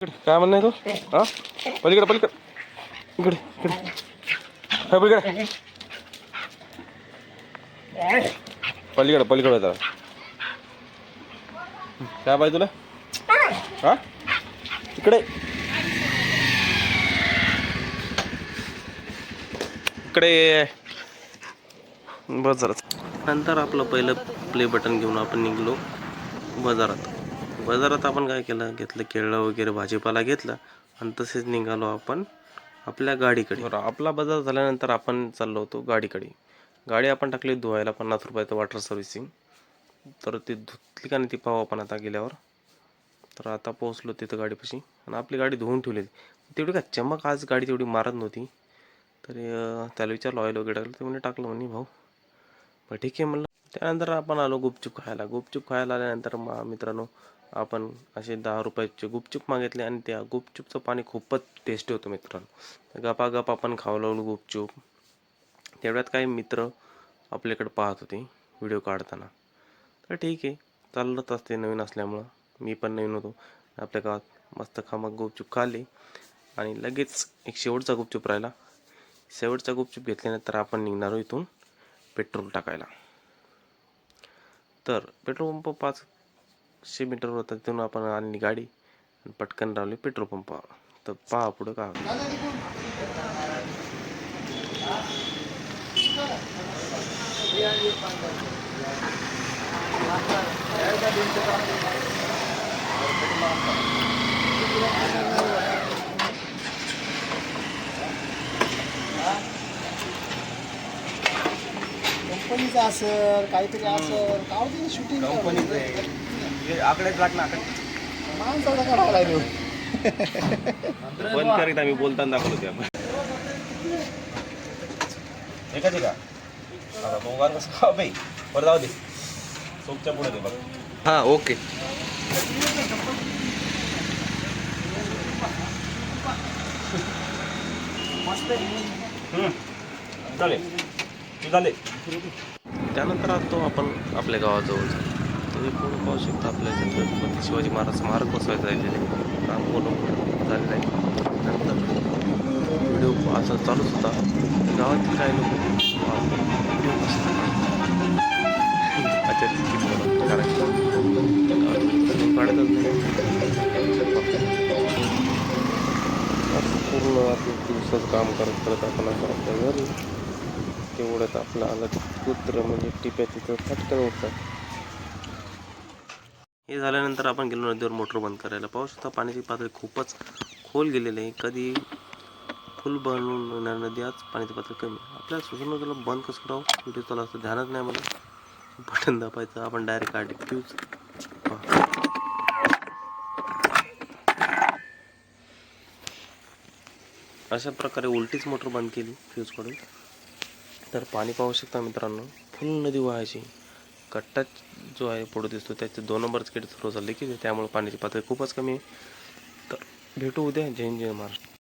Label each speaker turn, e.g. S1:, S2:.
S1: काय म्हणणं तो? हा? पलीकडे पलीकडे. इकडे इकडे. हा पलीकडे पलीकडे पलीकडे जरा. काय पाहिजे तुला? हा? इकडे. इकडे. बस जरा नंतर आपलं पहिलं प्ले बटन घेऊन आपण निघलो. बाजारात बाजारात आपण काय केलं? घेतलं केळं वगैरे भाजीपाला घेतला आणि तसेच निघालो आपण आपल्या गाडीकडे. बरं आपला बाजार झाल्यानंतर आपण चाललो होतो गाडीकडे. गाडी आपण टाकली धुवायला पन्नास रुपयाचं वॉटर सर्व्हिसिंग तर ती धुतली का नाही ती पाहू आपण आता गेल्यावर. तर आता पोहोचलो तिथं गाडीपाशी आणि आपली गाडी धुवून ठेवली. तेवढी का चमक आज गाडी तेवढी मारत नव्हती. तरी त्याला विचारलं ऑइल वगैरे टाकलं. ते म्हणे टाकलं म्हणे भाऊ. बरं ठीक आहे म्हणलं. त्यानंतर आपण आलो गुपचूप खायला. गुपचूप खायला आल्यानंतर मा मित्रांनो आपण असे दहा रुपयाचे गुपचूप मागितले आणि त्या गुपचूपचं पाणी खूपच टेस्टी होतं मित्रांनो. गपागप आपण खाऊ लागलो गुपचूप. तेवढ्यात काही मित्र आपल्याकडे पाहत होते व्हिडिओ काढताना. तर ठीक आहे चाललंच असते नवीन असल्यामुळं. मी पण नवीन होतो. आपल्या गावात मस्त खामक गुपचूप खाल्ली आणि लगेच एक शेवटचा गुपचूप राहिला. शेवटचा गुपचूप घेतल्यानंतर आपण निघणारो इथून पेट्रोल टाकायला. तर पेट्रोल पंप पाचशे मीटरवर होता तिथून आपण आणली गाडी आणि पटकन लावली पेट्रोल पंपावर तर पहा पुढं का
S2: कंपनीचं असेल काहीतरी असेल काढते शूटिंग
S1: आकडेच लागणार
S2: माणसाचा काढावा लागेल
S1: बंद करीत आम्ही बोलताना दाखवलो ते आपण. एकाच का? आता दोघांना कसं खाव बाई? बरं जाऊ दे. सोपच्या पुढे दे बघ.
S3: हां ओके.
S1: चालेल निघाले त्यानंतर आलो आपण आपल्या गावाजवळ तुम्ही पूर्ण पाहू शकता आपल्या छत्रपती शिवाजी महाराज स्मारक बसवायचं राहिलेले काम पूर्ण झालेलं आहे नंतर व्हिडिओ असा चालूच होता. गावातील काही लोक व्हिडिओ काढतच नाही पूर्ण आपण दिवसाचं काम करत करत आपण असं आपल्या घरी. तेवढ्यात आपलं आलं कुत्र म्हणजे टिप्या तिथं फटकन उठतात हे झाल्यानंतर आपण गेलो नदीवर मोटर बंद करायला. पाहू शकता पाण्याची पातळी खूपच खोल गेलेली आहे. कधी फुल बनवून येणार नदी आज पाण्याची पातळी कमी आपल्या आपल्याला सुचून त्याला बंद कसं करावं? व्हिडिओ चालू असतं ध्यानच नाही मला बटन दाबायचं. आपण डायरेक्ट काढली फ्यूज अशा प्रकारे उलटीच मोटर बंद केली फ्यूजकडून. तर पाणी पाहू शकता मित्रांनो फुल नदी वाहायची. कट्टा जो आहे पुढे दिसतो त्याचे दोन नंबरच गेट सुरू झाले की त्यामुळे पाण्याची पातळी खूपच कमी आहे. तर भेटू उद्या जैन जय महाराष्ट्र.